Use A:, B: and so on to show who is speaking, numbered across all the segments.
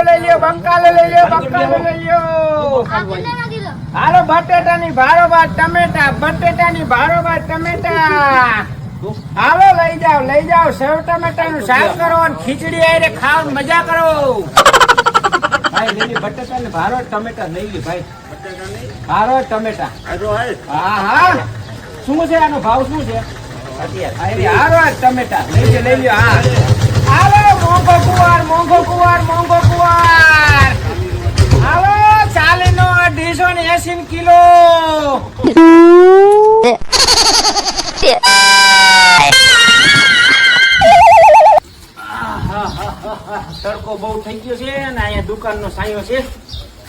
A: બંકાલો લઈ લ્યો બંકાલો લઈ લ્યો બંકાલો લઈ લ્યો.
B: આ કેટલાના કિલો
A: ભારોબાર ટમેટા બટેટાની ભારોબાર ટમેટા. હાલો લઈ જાઓ લઈ જાઓ. સેવ ટમેટાનું શાક કરો અને ખીચડી આરે ખાવ મજા કરો. ભાઈ લઈ બટેટા ને ભારો ટમેટા લઈ લ્યો ભાઈ. ભારો ટમેટા. હા હા. શું છે આનો ભાવ શું છે? હારો આ ટમેટા. લઈ લઈ લ્યો હા. હાલો. મોંઘો કુવાર મોંઘો કુવાર મોંઘો કુવાર. હાલો, ચાલીનો અઢીસો ને એસી કિલો. તડકો બહુ થઈ ગયો છે અને અહીંયા દુકાનનો સાયો છે.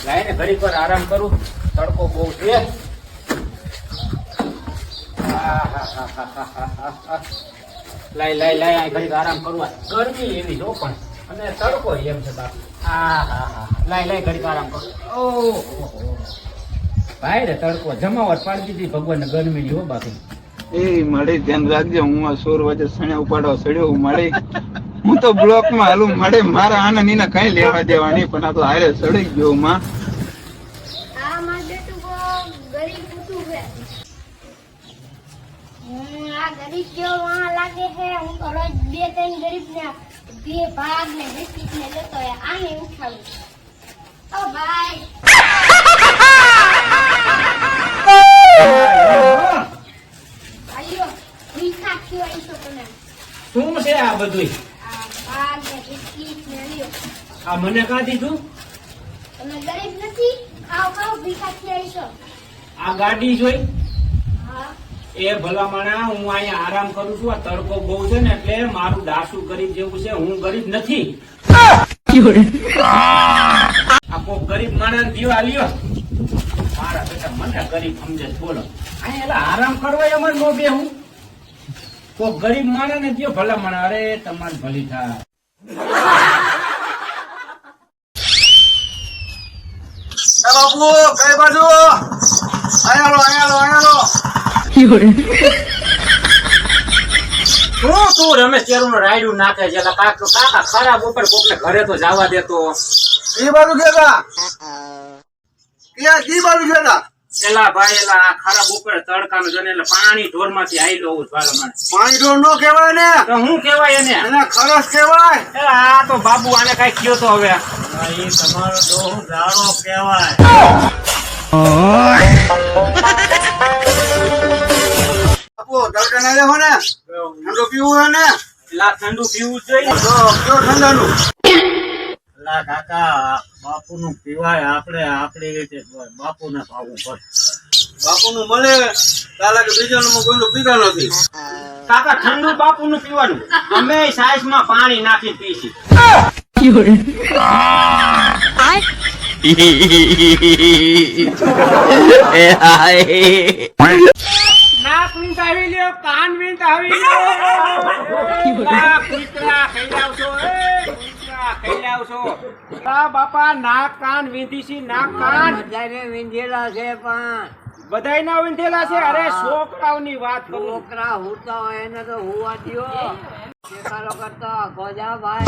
A: લાય ને ઘડી પર આરામ કરું. તડકો બહુ છે. લાય લાય લાય આ ઘડીક આરામ કરવા. ગરમી એવી જો પણ. અને તડકો એમ છે બાપુ. હા હા હા. લાય લાય ઘડીક આરામ કર. ઓહો. ભાઈ રે તડકો. જમાવટ પાડી દીધી ભગવાન ગરમી હો બાપુ.
C: એ મળે ધ્યાન રાખજો હું આ સોર વચ્ચે સણે ઉપાડવા સડ્યો મળે હું તો બ્લોકમાં હાલું મળે મારા આનંદ નીના કઈ લેવા દેવા નહીં પણ આ તો હારે સડી ગયો માં.
B: આ બેટું બહુ ગરીબ હતું આ ગરીબ જેવો વહાં લાગે છે. હું તો રોજ બે ત્રણ ગરીબ ને બે ભાગ ને બિસ્કીટ લેતો હોય આને ઉઠાવું ઓ ભાઈ.
A: શું છે આ બધું
B: આ
A: મને કા દીધું
B: તમે ગરીબ નથી આવ ખાવ ભીખા છો.
A: આ ગાડી જોઈ? એ ભલામણા હું અહીંયા આરામ કરું છું. આ તડકો બહુ છે ને એટલે મારું દાસુ ગરીબ જેવું છે. હું ગરીબ નથી. આ ગરીબ માણસ દીવા આવ્યો મારા બેટા મને ગરીબ સમજે બોલો. અહીંયા આરામ કરવો એમાં નો બે હું. કોઈ ગરીબ માણસ ને દયો ભલામણ. અરે, તમારે ભલી થાય.
C: બાપુ, કઈ બાજુ? અહીંયા લો, અહીંયા અહીંયા
A: તું રમેશ ચેરું રાયડું નાખે છે? એટલે કાક કાકા ખરાબ ઉપર કોકને ઘરે તો જવા દેતો.
C: ઈ બાજુ ગયા ક્યાં? ઈ બાજુ ગયા
A: એલા ભાઈ એલા આ ખરાબ ઉપર તડકાનું જને એટલે પાણી ઢોરમાંથી આઈ લઉં ભલામણ
C: પાણી ઢોર નો કહેવાય ને.
A: તો હું કેવાય એને?
C: એને ખરસ કહેવાય.
A: એલા આ તો બાબુ આને કઈ કયો તો હવે.
C: બાપુ તડકા ના લેવો ને. ઠંડુ પીવું હોય ને.
A: એલા ઠંડુ પીવું જોઈએ.
C: ઠંડાનું.
D: અલા કાકા બાપુ નું પીવાય આપણે આપણી રીતે બાપુ ને ભાવવું પડે.
C: બાપુ નું મળે કાલે કે બીજા નું કોઈનું પીતા નથી.
A: કાકા ઠંડુ બાપુ નું પીવાનું. અમે સાઈઝમાં પાણી નાખી પીશી. નાક આવી લ્યો કાન વીંધાવી લ્યો. આ કૂતરા ખૈલાવશો એ કૂતરા ખૈલાવશો આ બાપા નાક કાન વીંધીશી નાક કાન.
D: બધાને વિંધેલા છે પણ.
A: બધાય ના વીંધેલા છે? અરે છોકરાઓની વાત કરું.
D: છોકરા હુતા હોય એને તો હુવા દ્યો શેકારો કરતો ગોજા ભાઈ.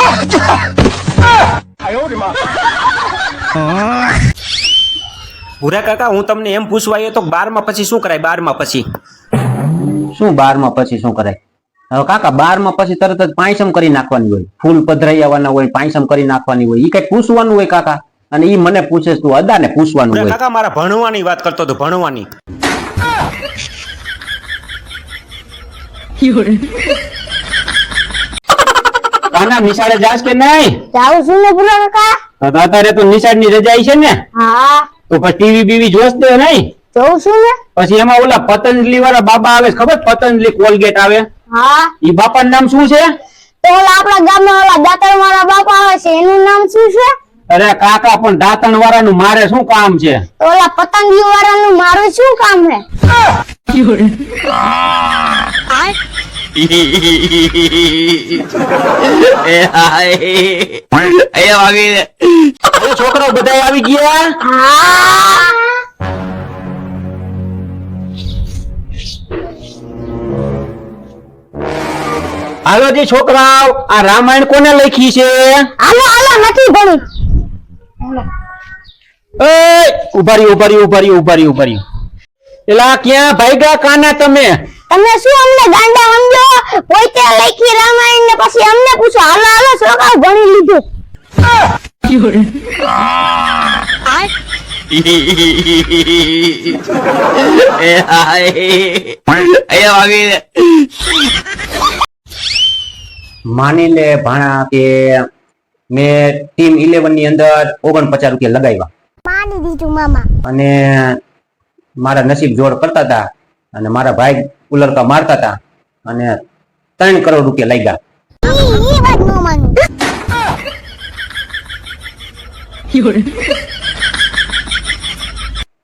E: ભૂરા કાકા હું તમને એમ પૂછવા આવ્યો તો બારમાં પછી શું કરાય? બારમાં પછી.
F: શું બારમાં પછી શું કરાય? હવે કાકા બારમાં પછી તરત જ પાંચમ કરી નાખવાની હોય. ફૂલ પધરાઈ આવવાના હોય પાંચમ કરી નાખવાની હોય. એ કઈ પૂછવાનું હોય કાકા? અને એ મને પૂછે તું અદાને પૂછવાનું હોય.
E: કાકા મારા ભણવાની વાત કરતો હતો ભણવાની.
F: કાના નિશાળે જાસ કે નહીં?
B: જાઉં છું ને પૂરા કાકા.
F: તો તો અત્યારે તો નિશાળની રજા છે ને?
B: હા.
F: તો પછી ટીવી બીવી જોશ દે નહીં?
B: જોઉં છું ને
F: પછી એમાં ઓલા પતંજલિ વાળા બાબા આવે ખબર? પતંજલિ કોલગેટ આવે.
B: હા.
F: ઈ બાપા નામ શું છે?
B: તો ઓલા આપણા ગામમાં ઓલા દાતણ વાળા બાપા આવે છે એનું નામ શું છે?
F: અરે કાકા પણ દાંતણ વાળાનું મારે શું કામ છે?
B: તો ઓલા વાળા નું મારું શું કામ છે?
F: અરે છોકરાઓ બધા આવી ગયા? હાલો જે છોકરાઓ આ રામાયણ કોને લખી છે?
B: હાલો હાલો નથી ભણું
F: એ ઊભા ઉભારી ઉભારી ઉભારી ઉભારી રહ્યો ઊભા રહ્યો ઊભા રહ્યો. એલા ક્યાં ભાઈગા કાના તમે?
B: તમે શું અમને ગાંડા સમજો? પોતે લખી રામાયણ ને પછી અમને પૂછો. હાલો હાલો છોકરાઓ ભણી લીધું.
F: માની લે ભાણા કે મેં ટીમ ઇલેવનની અંદર ઓગણપચાસ રૂપિયા લગાવ્યા.
B: માની દીધું મામા.
F: અને મારા નસીબ જોડ કરતા હતા. અને મારા ભાઈ ઉલરકા મારતા હતા અને ત્રણ કરોડ રૂપિયા લાગ્યા.
B: માનું.